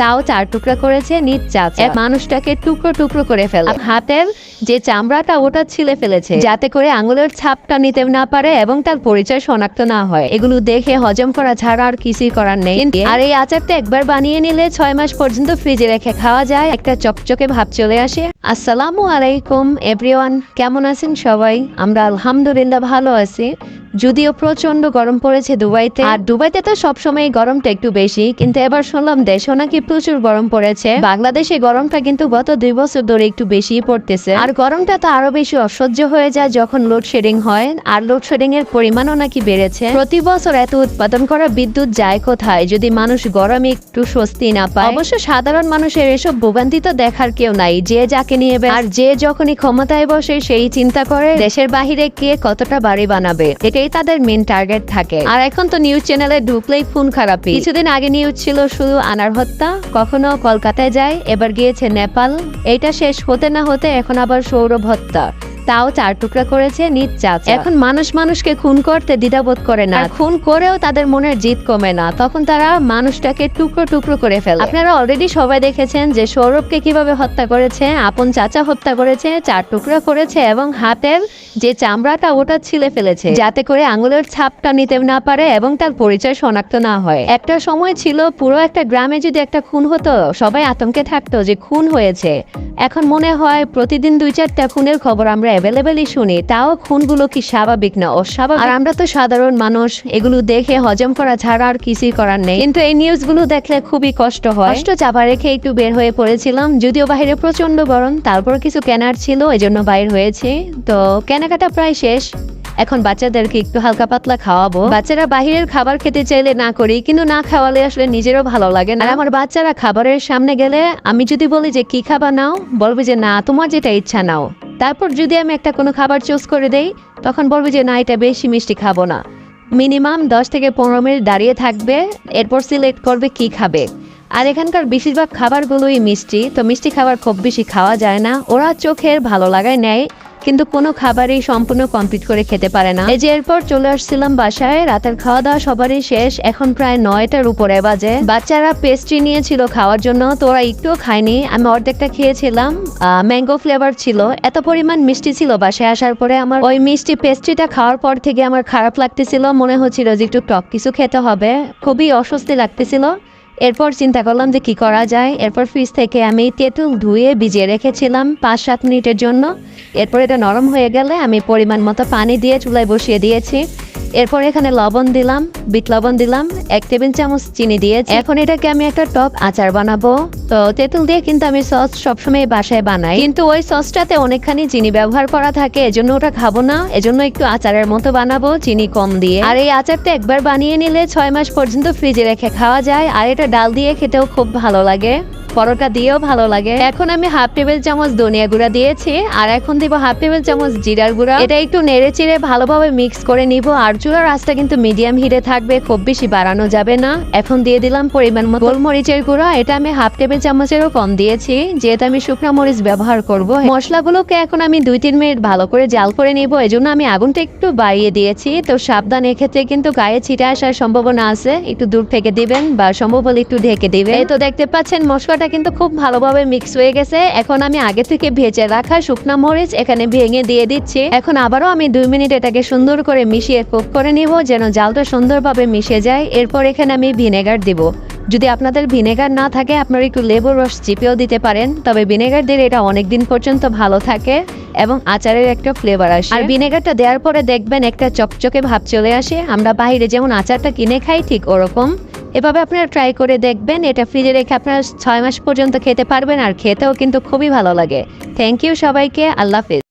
তাও চার টুকরা করেছে নিজ চাচা মানুষটাকে টুকরো টুকরো করে ফেলে। হাতের যে চামড়াটা ওটা ছিলে ফেলেছে, যাতে করে আঙুলের ছাপটা নিতে না পারে এবং তার পরিচয় শনাক্ত না হয়। এগুলো দেখে হজম করা ছাড়া আর কিছুই করার নেই। আর এই আচারটা একবার বানিয়ে নিলে ছয় মাস পর্যন্ত ফ্রিজে রেখে খাওয়া যায়। একটা চকচকে ভাব চলে আসে। আসসালামু আলাইকুম, এভরিওয়ান, কেমন আছেন সবাই? আমরা আলহামদুলিল্লাহ ভালো আছি। যদিও প্রচণ্ড গরম পড়েছে দুবাইতে। আর দুবাইতে তো সবসময় গরমটা একটু বেশি, কিন্তু এবার শুনলাম দেশেও নাকি প্রচুর গরম পড়েছে। বাংলাদেশে গরমটা কিন্তু গত দুই বছর ধরে একটু বেশি পড়তেছে। আর গরমটা তো আরও বেশি অসহ্য হয়ে যায় যখন লোডশেডিং হয়, আর লোডশেডিং এর পরিমাণও নাকি বেড়েছে। প্রতি বছর এত উৎপাদন করা বিদ্যুৎ যায় কোথায়? যদি মানুষ গরমে একটু স্বস্তি না পায়, অবশ্য সাধারণ মানুষের এসব ভোগান্তি তো দেখার কেউ নাই। যে যাকে নিয়ে আর যে যখনই ক্ষমতায় বসে সেই চিন্তা করে দেশের বাহিরে কে কতটা বাড়ি বানাবে। এটাই তাদের মেন টার্গেট থাকে। আর এখন তো নিউজ চ্যানেলে ঢুকলেই ফোন খারাপই কিছুদিন আগে নিউজ ছিল শুধু আনার হত্যা, কখনো কলকাতায় যায়, এবার গিয়েছে নেপাল। এটা শেষ হতে না হতে এখন আবার সৌরভ হত্যা। তাও চার টুকরা করেছে নিজ চাচা। এখন মানুষ মানুষকে খুন করতে দ্বিধাবোধ করে না। খুন করেও তাদের মনের জিত কমে না। তখন তারা মানুষটাকে টুকরো টুকরো করে ফেলে। আপনারা অলরেডি সবাই দেখেছেন যে সৌরভকে কীভাবে হত্যা করেছে, আপন চাচা হত্যা করেছে, চার টুকরা করেছে এবং হাতের যে চামড়াটা ওটা ছিলে ফেলেছে। যাতে করে আঙুলের ছাপটা নিতে না পারে এবং তার পরিচয় শনাক্ত না হয়। একটা সময় ছিল পুরো একটা গ্রামে যদি একটা খুন হতো, সবাই আতঙ্কে থাকতো যে খুন হয়েছে। এখন মনে হয় প্রতিদিন দুই চারটা খুনের খবর আমরা অ্যাভেলেবেলই শুনি তাও খুনগুলো কি স্বাভাবিক না অস্বাভাবিক? আর আমরা তো সাধারণ মানুষ, এগুলো দেখে হজম করা ছাড়া আর কিছুই করার নেই। কিন্তু এই নিউজগুলো দেখলে খুবই কষ্ট হয়। কষ্ট চাপা রেখে একটু বের হয়ে পড়েছিলাম, যদিও বাইরে প্রচণ্ড গরম, তারপর কিছু কেনার ছিল এই জন্য বাইর হয়েছে। তো কেনাকাটা প্রায় শেষ। এখন বাচ্চাদেরকে একটু হালকা পাতলা খাওয়াবো। বাচ্চারা বাহিরের খাবার খেতে চাইলে না করি, কিন্তু না খাওয়ালে আসলে নিজেরও ভালো লাগে না। আর আমার বাচ্চারা খাবারের সামনে গেলে আমি যদি বলি যে, কি খাবার নাও? বলবে যে, না, তোমার যেটা ইচ্ছা নাও। তারপর যদি আমি একটা কোনো খাবার চুজ করে দেই, তখন বলবে যে, না, এটা বেশি মিষ্টি খাব না। মিনিমাম দশ থেকে পনেরো মিনিট দাঁড়িয়ে থাকবে, এরপর সিলেক্ট করবে কি খাবে। আর এখানকার বেশিরভাগ খাবারগুলোই মিষ্টি, তো মিষ্টি খাবার খুব বেশি খাওয়া যায় না। ওরা চোখের ভালো লাগায় নেয়। কিন্তু কোনো খাবারই সম্পূর্ণ কমপ্লিট করে খেতে পারে না। এই যে এরপর চলে আসছিলাম বাসায়, রাতের খাওয়া দাওয়া সবারই শেষ। এখন প্রায় নয়টার উপরে বাজে। বাচ্চারা পেস্ট্রি নিয়েছিল খাওয়ার জন্য, তো ওরা একটুও খায়নি। আমি অর্ধেকটা খেয়েছিলাম ম্যাঙ্গো ফ্লেভার ছিল। এত পরিমাণ মিষ্টি ছিল বাসায় আসার পরে আমার ওই মিষ্টি পেস্ট্রিটা খাওয়ার পর থেকে আমার খারাপ লাগতেছিল। মনে হচ্ছিল যে একটু টক কিছু খেতে হবে। খুবই অস্বস্তি লাগতেছিল। এরপর চিন্তা করলাম যে কি করা যায়। এরপর ফ্রিজ থেকে আমি তেঁতুল ধুয়ে ভিজিয়ে রেখেছিলাম পাঁচ, সাত মিনিটের জন্য। এরপর এটা নরম হয়ে গেলে আমি পরিমাণ মতো পানি দিয়ে চুলায় বসিয়ে দিয়েছি। এরপর এখানে লবণ দিলাম। বিট লবণ দিলাম, এক টেবিল চামচ চিনি দিয়ে। এখন এটাকে আমি একটা টপ আচার বানাবো। তো তেঁতুল দিয়ে কিন্তু আমি সস সবসময় বাসায় বানাই। কিন্তু ওই সসটাতে অনেকখানি চিনি ব্যবহার করা থাকে, এজন্য ওটা খাব না। এজন্য একটু আচারের মতো বানাবো, চিনি কম দিয়ে। আর এই আচারটা একবার বানিয়ে নিলে ছয় মাস পর্যন্ত ফ্রিজে রেখে খাওয়া যায়। আর এটা ডাল দিয়ে খেতেও খুব ভালো লাগে। পরোটা দিয়েও ভালো লাগে। এখন আমি হাফ টেবিল চামচ ধনিয়া গুঁড়া দিয়েছি। আর এখন দিব হাফ টেবিল চামচ জিরার গুঁড়া। এটা একটু নেড়ে চিড়ে ভালোভাবে মিক্স করে নিব। আর চুলার আঁচটা কিন্তু মিডিয়াম হিটে থাকবে, খুব বেশি বাড়ানো যাবে না। এখন দিয়ে দিলাম পরিমাণ মতো গোলমরিচের গুঁড়া। এটা আমি হাফ টেবিল চামচেরও কম দিয়েছি। যেহেতু আমি শুকনো মরিচ ব্যবহার করব, মশলাগুলোকে এখন আমি দুই তিন মিনিট ভালো করে জাল করে নিব। এজন্য আমি আগুনটা একটু বাড়িয়ে দিয়েছি। তো সাবধান এক্ষেত্রে কিন্তু গায়ে ছিটে আসার সম্ভাবনা আছে। একটু দূর থেকে দিবেন বা সম্ভব হলে একটু ঢেকে দিবেন। তো দেখতে পাচ্ছেন, মশলাটা কিন্তু খুব ভালোভাবে মিক্স হয়ে গেছে। এখন আমি আগে থেকে ভেজে রাখা শুকনা মরিচ এখানে ভেঙে দিয়ে দিচ্ছি। এখন আবারও আমি দুই মিনিট এটাকে সুন্দর করে মিশিয়ে কুক করে নিব, যেন জালটা সুন্দরভাবে মিশে যায়, এরপর এখানে আমি ভিনেগার দিব। যদি আপনাদের ভিনেগার না থাকে, আপনারা একটু লেবুর রস চিপেও দিতে পারেন, তবে ভিনেগার দিলে এটা অনেক দিন পর্যন্ত ভালো থাকে এবং আচারের একটা ফ্লেভার আসে। আর ভিনেগারটা দেওয়ার পরে দেখবেন একটা চকচকে ভাব চলে আসে। আমরা বাইরে যেমন আচারটা কিনে খাই ঠিক ওরকম। এভাবে আপনারা ট্রাই করে দেখবেন, এটা ফ্রিজে রেখে আপনারা ছয় মাস পর্যন্ত খেতে পারবেন আর খেতেও কিন্তু খুবই ভালো লাগে। থ্যাংক ইউ সবাইকে, আল্লাহ হাফিজ।